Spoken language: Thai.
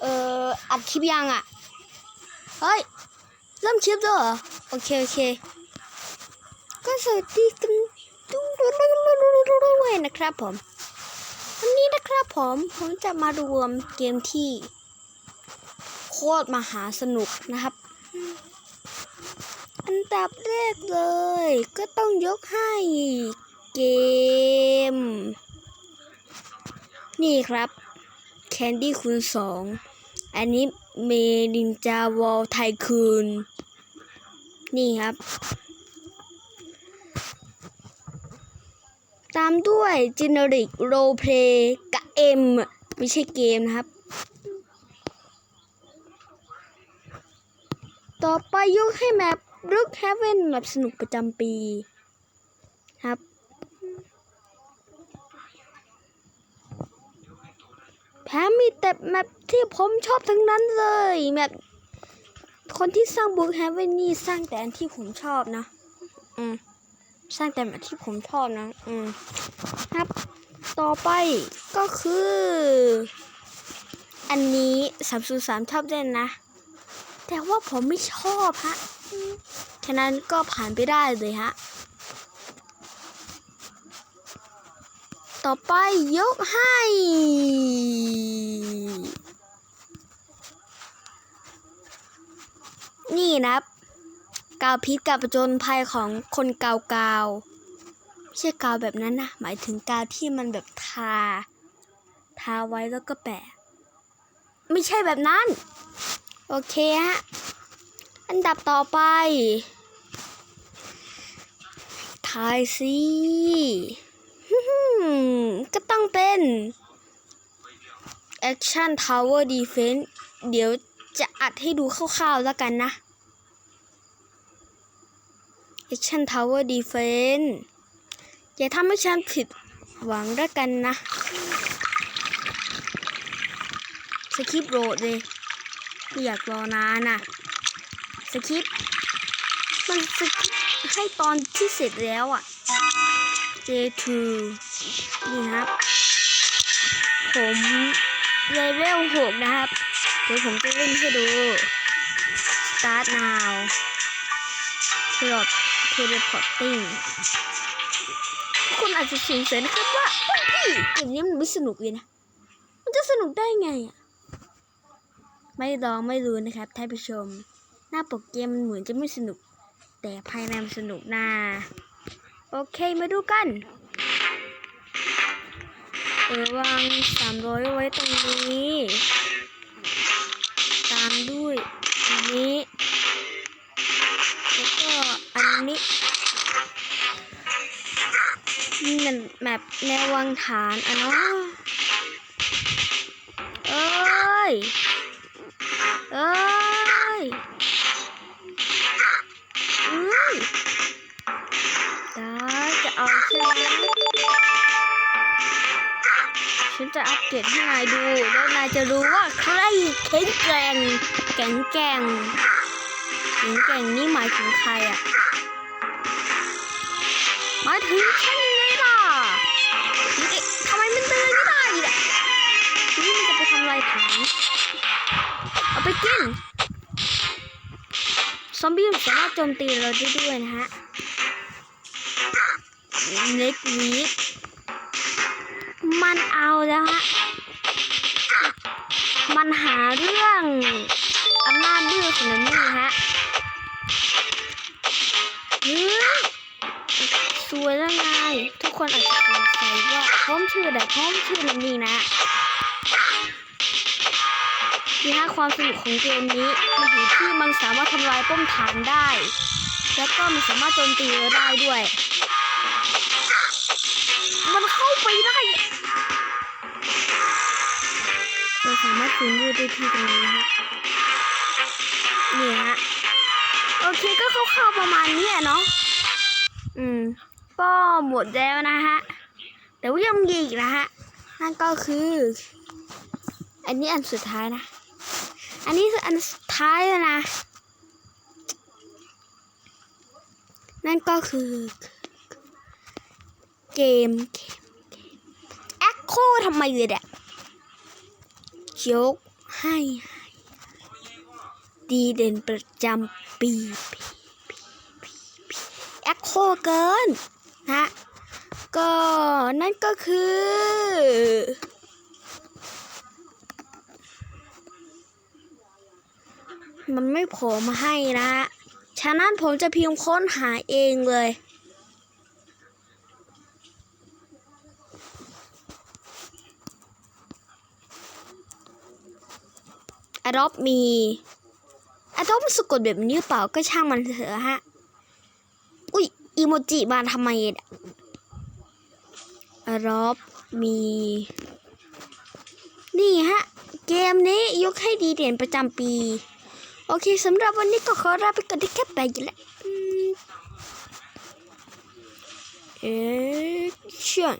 เอ่ออัดคลิปยังอะ เฮ้ย เริ่มคลิปแล้วเหรอ โอเค โอเค ก็สวัสดีกันด้วยนะครับผม วันนี้นะครับผม ผมจะมารวมเกมที่ โคตรมหาสนุกนะครับ อันดับแรกเลย ก็ต้องยกให้เกม นี่ครับ Candy คูณสองอันนี้เมดินจาวอลไทคูนนี่ครับ ตามด้วย Generic Role Play กับ M ไม่ใช่เกมนะครับ ต่อไปยกให้แมป Rook Heaven แมปสนุกประจำปี ครับ แถมมีแต่แมปที่ผมชอบทั้งนั้นเลยแมปคนที่สร้างบุ๊กแฮเวนนี่สร้างแต่อันที่ผมชอบนะ อืม สร้างแต่แมปที่ผมชอบนะ อืม ครับ ต่อไปก็คือ อันนี้สามศูนย์สามชอบเล่นนะ แต่ว่าผมไม่ชอบฮะ ฉะนั้นก็ผ่านไปได้เลยฮะ ต่อไปยกให้ นี่นะครับกาวพิษกับประจนภัยของคนกาวกาวไม่ใช่กาวแบบนั้นนะ หมายถึงกาวที่มันแบบทา ทาไว้แล้วก็แปะ ไม่ใช่แบบนั้น โอเคฮะ อันดับต่อไป ทายสิ ก็ต้องเป็น Action Tower Defense เดี๋ยวจะอัดให้ดูคร่าวๆแล้วกันนะ Action Tower Defense อย่าทำให้ฉันผิดหวังแล้วกันนะสคริปโหลดเลยไม่อยากรอนานน่ะสคริปมันสคริปให้ตอนที่เสร็จแล้วอะ J2 นี่ครับ ผมเลเวล6นะครับ เดี๋ยวผมจะเล่นให้ดู Start now Plot Teleporting ทุกคนอาจจะสงสัยนะครับว่าพี่เกมนี้มันไม่สนุกเลยนะ มันจะสนุกได้ไงอะ ไม่ลองไม่รู้นะครับท่านผู้ชม หน้าปกเกมมันเหมือนจะไม่สนุก แต่ภายในมันสนุกนะ โอเคมาดูกันเออวางสามร้อยไว้ตรงนี้ ตามด้วยอันนี้แล้วก็อันนี้นี่มันแมปแนววางฐานอะเนาะเอ้ยเอ้ย จะเอาใช่ไหมฉันจะอัปเดตให้นายดู แล้วนายจะรู้ว่าใครแข็งแกร่งแข็งแกร่งแข็งแกร่งนี่หมายถึงใครอะมาถึงฉันยังไงล่ะเอ๊ะทำไมมันเดินไม่ได้ล่ะนี่มันจะไปทำลายถังเอาไปกิน ซอมบี้สามารถโจมตีเราได้ด้วยนะฮะ เน็กวีดมันเอาแล้วฮะ มันหาเรื่องอำนาจดื้อของนันนี่ฮะเฮ้ยสวยแล้วไง ทุกคนอาจจะสงสัยว่าพ้อมชื่อแต่พ้อมชื่อนันนี่นะนี่ฮะความสนุกของเกมนี้มันอยู่ที่มันสามารถทำลายป้อมฐานได้ แล้วก็มันสามารถโจมตีเราได้ด้วย มันเข้าไปได้อะเราสามารถคืนยืดได้ที่ตรงนี้ฮะนี่ฮะโอเคก็คร่าวๆประมาณนี้อะเนาะอืมก็หมดแล้วนะฮะแต่ว่ายังมีอีกนะฮะนั่นก็คือ อันนี้อันสุดท้ายนะ อันนี้คืออันสุดท้ายแล้วนะ นั่นก็คือ เกมเกมเกมแอคโคทำไมเลยเนี่ยยกให้ ดีเด่นประจำปีแอคโคเกินนะก็นั่นก็คือ มันไม่โผล่มาให้นะ ฉะนั้นผมจะพิมพ์ค้นหาเองเลย Adopt มี Adopt มันสะกดแบบนี้หรือเปล่าก็ช่างมันเถอะฮะ อุ้ยอีโมจิมาทำไมเนี่ย Adopt มี นี่ฮะ เกมนี้ยกให้ดีเด่นประจำปี โอเคสำหรับวันนี้ก็ขอลาไปก่อนที่แค่ไปกันแล้วอืมเอเชั่น